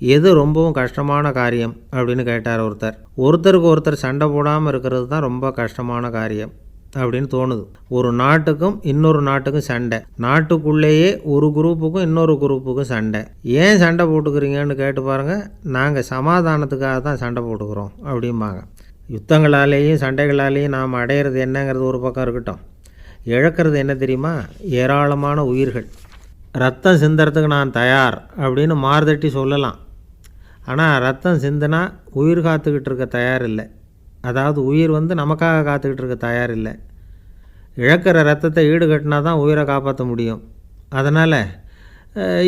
எது ரொம்பவும் கஷ்டமான காரியம் அப்படின்னு கேட்டார் ஒருத்தர். ஒருத்தருக்கு ஒருத்தர் சண்டை போடாமல் இருக்கிறது தான் ரொம்ப கஷ்டமான காரியம் அப்படின்னு தோணுது. ஒரு நாட்டுக்கும் இன்னொரு நாட்டுக்கும் சண்டை. நாட்டுக்குள்ளேயே ஒரு குரூப்புக்கும் இன்னொரு குரூப்புக்கும் சண்டை. ஏன் சண்டை போட்டுக்கிறீங்கன்னு கேட்டு பாருங்கள் நாங்கள் சமாதானத்துக்காக தான் சண்டை போட்டுக்கிறோம் அப்படிம்பாங்க. யுத்தங்களாலேயும் சண்டைகளாலேயும் நாம் அடையிறது என்னங்கிறது ஒரு பக்கம் இருக்கட்டும். இழக்கிறது என்ன தெரியுமா? ஏராளமான உயிர்கள். ரத்தம் சிந்துறதுக்கு நான் தயார் அப்படின்னு மார்தட்டி சொல்லலாம். ஆனால் ரத்தம் சிந்தினா உயிர் காத்துக்கிட்டு இருக்க தயார் இல்லை அதாவது உயிர் வந்து நமக்காக காத்துக்கிட்டு இருக்க தயார் இல்லை இழக்கிற ரத்தத்தை ஈடுகட்டினா தான் உயிரை காப்பாற்ற முடியும். அதனால்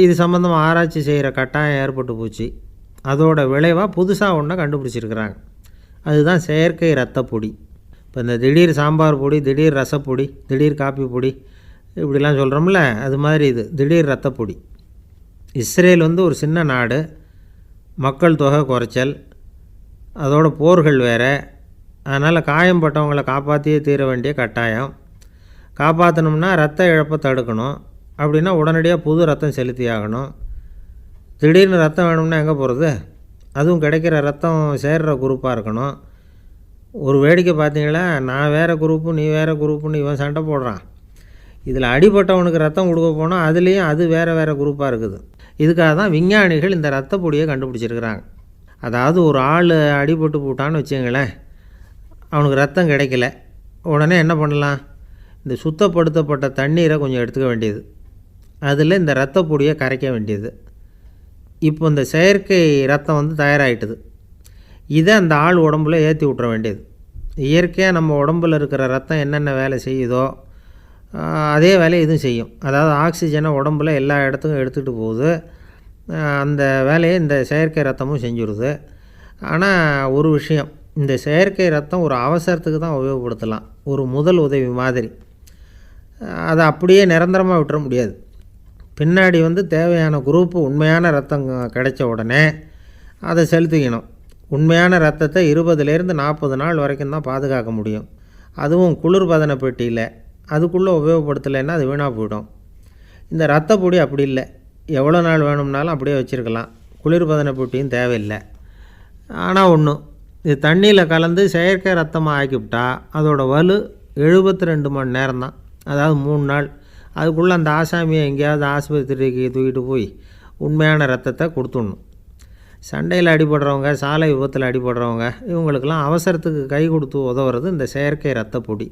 இது சம்மந்தமாக ஆராய்ச்சி செய்கிற கட்டாயம் ஏற்பட்டு போச்சு. அதோட விளைவாக புதுசாக ஒன்றை கண்டுபிடிச்சிருக்கிறாங்க. அதுதான் செயற்கை ரத்த பொடி. இப்போ இந்த திடீர் சாம்பார் பொடி திடீர் ரசப்பொடி திடீர் காப்பி பொடி இப்படிலாம் சொல்கிறோம்ல அது மாதிரி இது திடீர் ரத்த பொடி. இஸ்ரேல் வந்து ஒரு சின்ன நாடு. மக்கள் தொகை குறைச்சல் அதோட போர்கள் வேறு. அதனால் காயம்பட்டவங்களை காப்பாற்றியே தீர வேண்டிய கட்டாயம். காப்பாற்றணும்னா ரத்த இழப்பை தடுக்கணும். அப்படின்னா உடனடியாக புது ரத்தம் செலுத்தி ஆகணும். திடீர்னு ரத்தம் வேணும்னா எங்கே போகிறது அதுவும் கிடைக்கிற ரத்தம் சேர்கிற குரூப்பாக இருக்கணும். ஒரு வேடிக்கை பார்த்தீங்களா? நான் வேறு குரூப்பு நீ வேறு குரூப்புன்னு இவன் சண்டை போடுறான். இதில் அடிபட்டவனுக்கு ரத்தம் கொடுக்க போனால் அதுலேயும் அது வேறு வேறு குரூப்பாக இருக்குது. இதுக்காக தான் விஞ்ஞானிகள் இந்த ரத்த பொடியை கண்டுபிடிச்சிருக்கிறாங்க. அதாவது ஒரு ஆள் அடிபட்டு போட்டான்னு வச்சுங்களேன் அவனுக்கு ரத்தம் கிடைக்கல. உடனே என்ன பண்ணலாம்? இந்த சுத்தப்படுத்தப்பட்ட தண்ணீரை கொஞ்சம் எடுத்துக்க வேண்டியது. அதில் இந்த ரத்த பொடியை கரைக்க வேண்டியது. இப்போ இந்த செயற்கை ரத்தம் வந்து தயாராகிட்டுது இதை அந்த ஆள் உடம்புல ஏற்றி விட்ற வேண்டியது. இயற்கையாக நம்ம உடம்புல இருக்கிற ரத்தம் என்னென்ன வேலை செய்யுதோ அதே வேலையை இதுவும் செய்யும். அதாவது ஆக்சிஜனை உடம்புல எல்லா இடத்துக்கும் எடுத்துகிட்டு போகுது. அந்த வேலையை இந்த செயற்கை ரத்தமும் செஞ்சுருது. ஆனால் ஒரு விஷயம் இந்த செயற்கை ரத்தம் ஒரு அவசரத்துக்கு தான் உபயோகப்படுத்தலாம். ஒரு முதல் உதவி மாதிரி. அதை அப்படியே நிரந்தரமாக விட்டுற முடியாது. பின்னாடி வந்து தேவையான குரூப்பு உண்மையான ரத்தம் கிடைச்ச உடனே அதை செலுத்திக்கணும். உண்மையான ரத்தத்தை இருபதுலேருந்து நாற்பது நாள் வரைக்கும் தான் பாதுகாக்க முடியும். அதுவும் குளிர்பதன பெட்டியில். அதுக்குள்ளே உபயோகப்படுத்தலைன்னா அது வீணாக போயிடும். இந்த ரத்த பொடி அப்படி இல்லை. எவ்வளோ நாள் வேணும்னாலும் அப்படியே வச்சுருக்கலாம். குளிர்பதன பொட்டியும் தேவையில்லை. ஆனால் ஒன்று இது தண்ணியில் கலந்து செயற்கை ரத்தமாக ஆக்கிவிட்டா அதோடய வலு எழுபத்தி ரெண்டு மணி நேரம் தான் அதாவது மூணு நாள். அதுக்குள்ளே அந்த ஆசாமியை எங்கேயாவது ஆஸ்பத்திரிக்கு தூக்கிட்டு போய் உண்மையான ரத்தத்தை கொடுத்துடணும். சண்டையில் அடிபடுறவங்க சாலை விபத்தில் அடிபடுறவங்க இவங்களுக்கெல்லாம் அவசரத்துக்கு கை கொடுத்து உதவுறது இந்த செயற்கை ரத்த பொடி.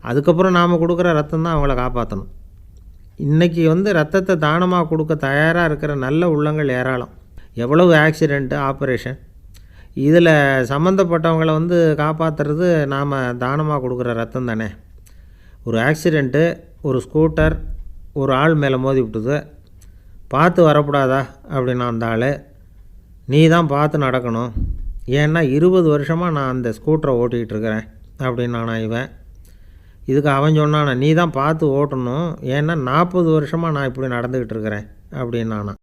அதுக்கப்புறம் நாம் கொடுக்குற ரத்தம் தான் அவங்கள காப்பாற்றணும் இன்றைக்கி வந்து ரத்தத்தை தானமாக கொடுக்க தயாராக இருக்கிற நல்ல உள்ளங்கள் ஏராளம். எவ்வளவு ஆக்சிடெண்ட்டு ஆப்ரேஷன் இதில் சம்மந்தப்பட்டவங்களை வந்து காப்பாற்றுறது நாம் தானமாக கொடுக்குற ரத்தம் தானே. ஒரு ஆக்சிடெண்ட்டு ஒரு ஸ்கூட்டர் ஒரு ஆள் மேலே மோதி விட்டுது. பார்த்து வரக்கூடாதா? அப்படின்னு அந்த ஆள் நீ தான் பார்த்து நடக்கணும். ஏன்னா இருபது வருஷமாக நான் அந்த ஸ்கூட்டரை ஓட்டிகிட்டு இருக்கிறேன். அப்படின்னு நான் இவன் இதுக்கு அவன் சொன்னானா நீ தான் பார்த்து ஓட்டணும். ஏன்னா நாற்பது வருஷமாக நான் இப்படி நடந்துக்கிட்டு இருக்கிறேன். அப்படின்னு